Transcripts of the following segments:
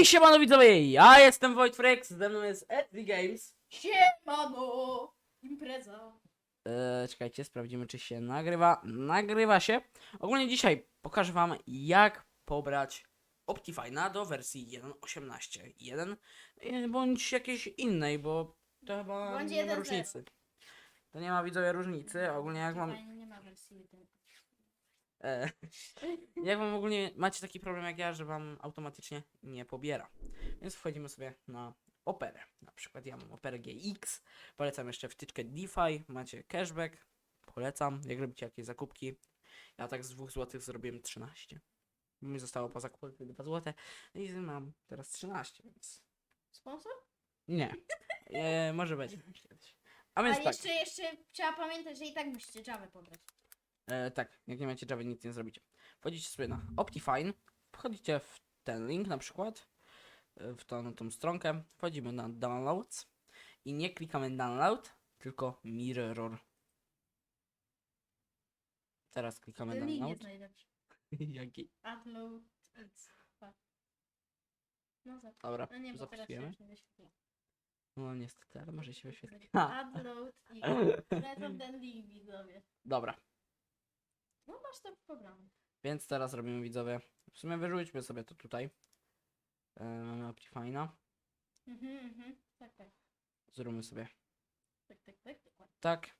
Hej, siemano widzowie, ja jestem Wojtfrex, ze mną jest Edry Games. Siemano! Impreza. Eee, czekajcie, sprawdzimy czy się nagrywa. Nagrywa się. Ogólnie dzisiaj pokażę wam jak pobrać Optifine'a do wersji 1.18.1 e, bądź jakiejś innej, bo to chyba Bądź nie ma 1.0. różnicy. To nie ma widzowie różnicy, ogólnie jak mam... Nie ma wersji jeden. E, jak wam ogólnie macie taki problem jak ja, że wam automatycznie nie pobiera. Więc wchodzimy sobie na Operę. Na przykład ja mam Operę GX. Polecam jeszcze wtyczkę DeFi. Macie cashback. Polecam, jak robicie jakieś zakupki. Ja tak z 2 zł zrobiłem 13. Mi zostało po zakupach 2 zł. I mam teraz 13, więc. Sponsor? Nie. E, może będzie kiedyś. A A więc tak. jeszcze, jeszcze trzeba pamiętać, że i tak musicie Java pobrać. E, tak, jak nie macie Java, nic nie zrobicie. Wchodzicie sobie na Optifine, wchodzicie w ten link na przykład, e, w tą, tą stronkę, wchodzimy na Downloads i nie klikamy Download, tylko Mirror. Teraz klikamy Ten link jest Download. najlepszy. Jaki? Upload. No Dobra, No nie, bo teraz się zapisujemy. już nie wyświetla. No niestety, ale może się wyświetlić. Ha, Upload. Polecam ten link widzowie. dobra, No masz to w programie. więc teraz robimy widzowie. W sumie wyrzućmy sobie to tutaj. E, mamy Optifine'a. Mhm, mhm. Tak, tak. Zróbmy sobie Tak, tak, tak. Dokładnie. Tak.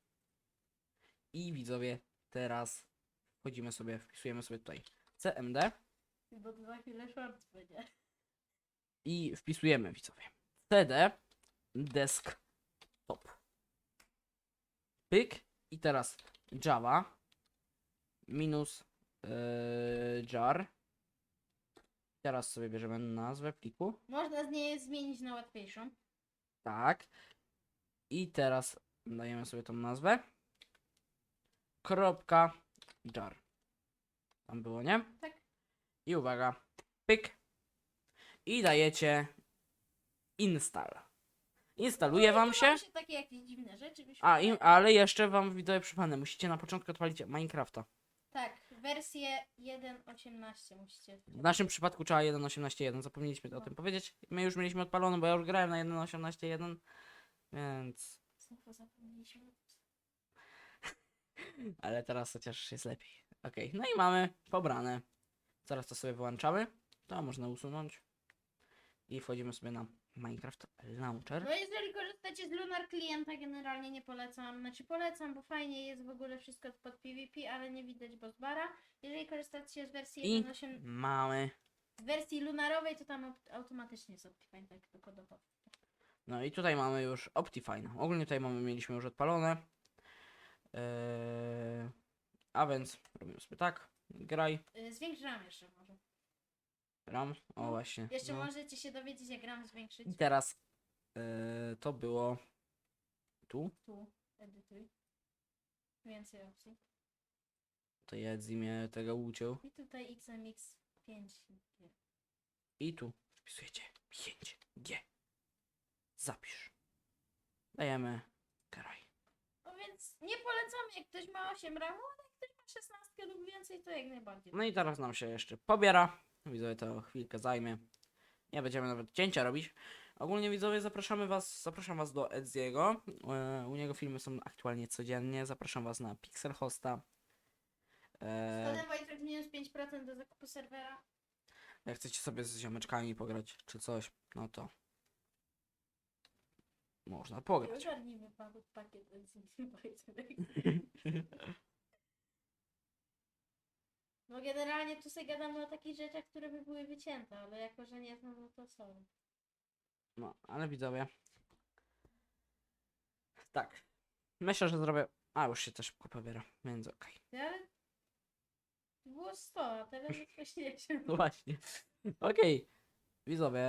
I widzowie, teraz wchodzimy sobie, wpisujemy sobie tutaj CMD Bo to za chwilę short będzie. i wpisujemy widzowie CD desktop. Pyk i teraz Java minus yy, jar. Teraz sobie bierzemy nazwę pliku. Można z niej zmienić na łatwiejszą. Tak. I teraz dajemy sobie tą nazwę. Kropka jar. Tam było, nie? Tak. I uwaga. Pyk. I dajecie install. Instaluje wam się. Się takie jakieś dziwne rzeczy A, im, ale jeszcze wam widzowie przypomnę, musicie na początku odpalić Minecrafta. Tak, wersję 1.18 musicie. W naszym przypadku trzeba 1.18.1, zapomnieliśmy o No. tym powiedzieć. My już mieliśmy odpalone, bo ja już grałem na 1.18.1, więc... Znowu zapomnieliśmy. Ale teraz chociaż jest lepiej. Okej, no i mamy pobrane. Zaraz to sobie wyłączamy. To można usunąć. I wchodzimy sobie na Minecraft Launcher. No jeżeli korzystacie z Lunar klienta, generalnie nie polecam. Znaczy polecam, bo fajnie jest w ogóle wszystko pod PvP, ale nie widać bossbara. Jeżeli korzystacie z wersji I 1.8, mamy. z wersji lunarowej, to tam aut- automatycznie jest Optifine tak wykodował. No i tutaj mamy już Optifine. Ogólnie tutaj mamy, mieliśmy już odpalone. Eee, a więc robimy sobie tak. Graj. Yy, Zwiększam jeszcze może. Ram. O No, właśnie. Jeszcze no. możecie się dowiedzieć, jak gram zwiększyć. I teraz eee, to było tu. Tu, edytuj. Więcej opcji. To ja zimie tego uciął. I tutaj XMX 5. I tu wpisujecie 5G. Zapisz. Dajemy graj. No więc nie polecam, jak ktoś ma 8 RAM, ale jak ktoś ma 16 lub więcej, to jak najbardziej. No i teraz nam się jeszcze pobiera. Widzowie to chwilkę zajmie. Nie będziemy nawet cięcia robić. Ogólnie widzowie zapraszamy was, zapraszam was do Edziego. E, u niego filmy są aktualnie codziennie. Zapraszam was na Pixel Hosta. E, Wtedy Wojtek minus 5% do zakupu serwera. jak chcecie sobie z ziomeczkami pograć czy coś, no to można pograć. Ogarnijmy pakiet Wojtek. No generalnie tu sobie gadamy o takich rzeczach, które by były wycięte, ale jako, że nie znam, no to są. No, ale widzowie. Tak. Myślę, że zrobię. A, już się też szybko pobiera, więc okej. Ale było 100, a teraz jest 80. No właśnie. Okej. Widzowie,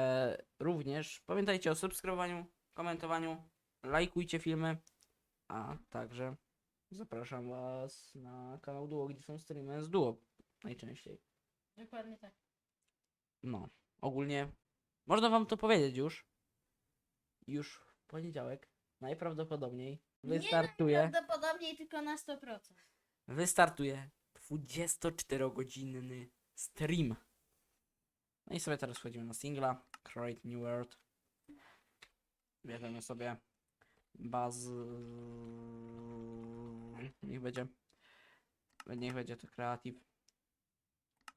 również pamiętajcie o subskrybowaniu, komentowaniu, lajkujcie filmy, a także zapraszam was na kanał Duo, gdzie są streamy z Duo najczęściej. Dokładnie tak. No, ogólnie można wam to powiedzieć już. Już w poniedziałek najprawdopodobniej wystartuje, Prawdopodobnie tylko na 100%. wystartuje 24-godzinny stream. No i sobie teraz wchodzimy na singla. Create New World. Bierzemy sobie baz. Niech będzie. Niech będzie to Creative.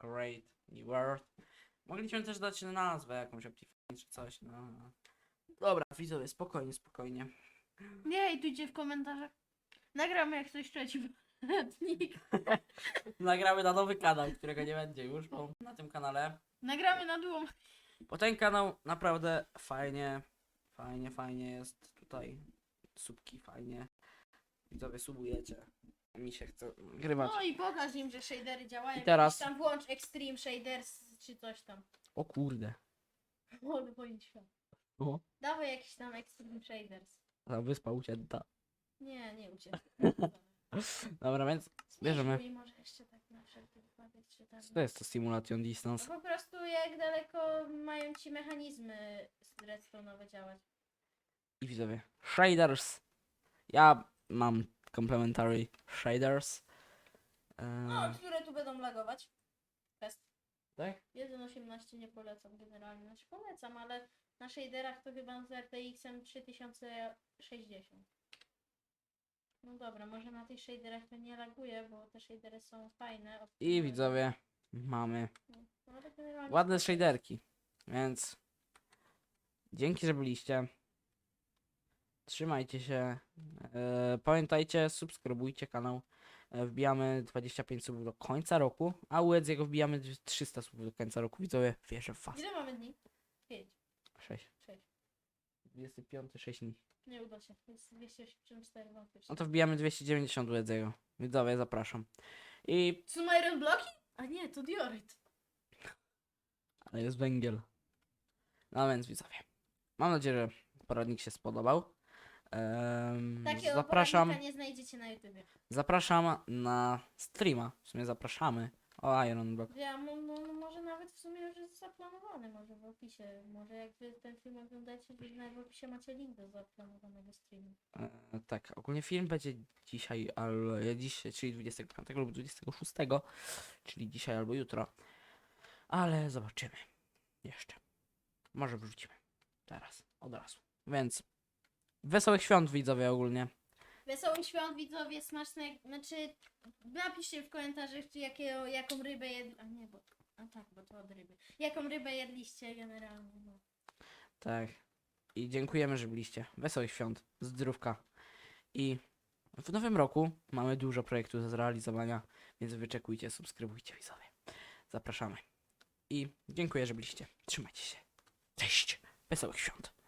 Create New World. Mogliśmy też dać nazwę jakąś Optifine czy coś. No. Dobra, widzowie, spokojnie, spokojnie. Nie, hejtujcie w komentarzach. Nagramy jak coś trzeci. Nagramy na nowy kanał, którego nie będzie już bo na tym kanale. Nagramy na dół. Bo ten kanał naprawdę fajnie, fajnie, fajnie jest tutaj. Subki fajnie. Widzowie subujecie. Mi się chce grywać. No i pokaż im, że shadery działają. I teraz- Jakiś Tam włącz Extreme Shaders czy coś tam. O kurde. Wolę świat. O, Dawaj jakiś tam Extreme Shaders. ta wyspa ucięta. Nie, nie uciekł. Dobra, więc bierzemy. I może jeszcze tak na wszelki wypadek, czy tam. Co to jest to Simulation No Distance? po prostu jak daleko mają ci mechanizmy z redstone'owe działać. I widzowie. Shaders. Ja mam complementary shaders. No, Eee, które tu będą lagować. Test. tak? 1.18 nie polecam generalnie. Znaczy polecam, ale na shaderach to chyba z RTX-em 3060. No dobra, może na tych shaderach to nie laguje, bo te shadery są fajne. I optymalne. widzowie. Mamy No, ale generalnie ładne shaderki. Więc dzięki, że byliście. Trzymajcie się. E, pamiętajcie, subskrybujcie kanał. E, wbijamy 25 subów do końca roku, a u Edziego wbijamy 300 subów do końca roku. Widzowie, wierzę w was. Ile mamy dni? 5, 6. 6. 25, 6 dni. Nie uda się. Jest 284 wątpię. No to wbijamy 290 u Edziego. Widzowie, zapraszam. I... Są Iron Bloki? A nie, to dioryt. Ale jest węgiel. No więc widzowie. Mam nadzieję, że poradnik się spodobał. Em, Takiego zapraszam. poradnika nie znajdziecie na YouTubie. Zapraszam na streama. W sumie zapraszamy. O, Iron Block. Ja, no, no, no może nawet w sumie już jest zaplanowany, może w opisie. Może jak wy ten film oglądacie, to nawet w opisie macie link do zaplanowanego streamu. E, tak, ogólnie film będzie dzisiaj, albo dziś, czyli 25 lub 26, czyli dzisiaj albo jutro. Ale zobaczymy. Jeszcze. Może wrzucimy. Teraz, od razu. Więc wesołych świąt widzowie ogólnie. Wesołych świąt widzowie, smaczne, znaczy napiszcie w komentarzach, czy jakiego, jaką rybę jedli, a nie, bo, a tak, bo to od ryby. Jaką rybę jedliście generalnie, no. Tak. I dziękujemy, że byliście. Wesołych świąt, zdrówka. I w nowym roku mamy dużo projektów do zrealizowania, więc wyczekujcie, subskrybujcie widzowie. Zapraszamy. I dziękuję, że byliście. Trzymajcie się. Cześć. Wesołych świąt.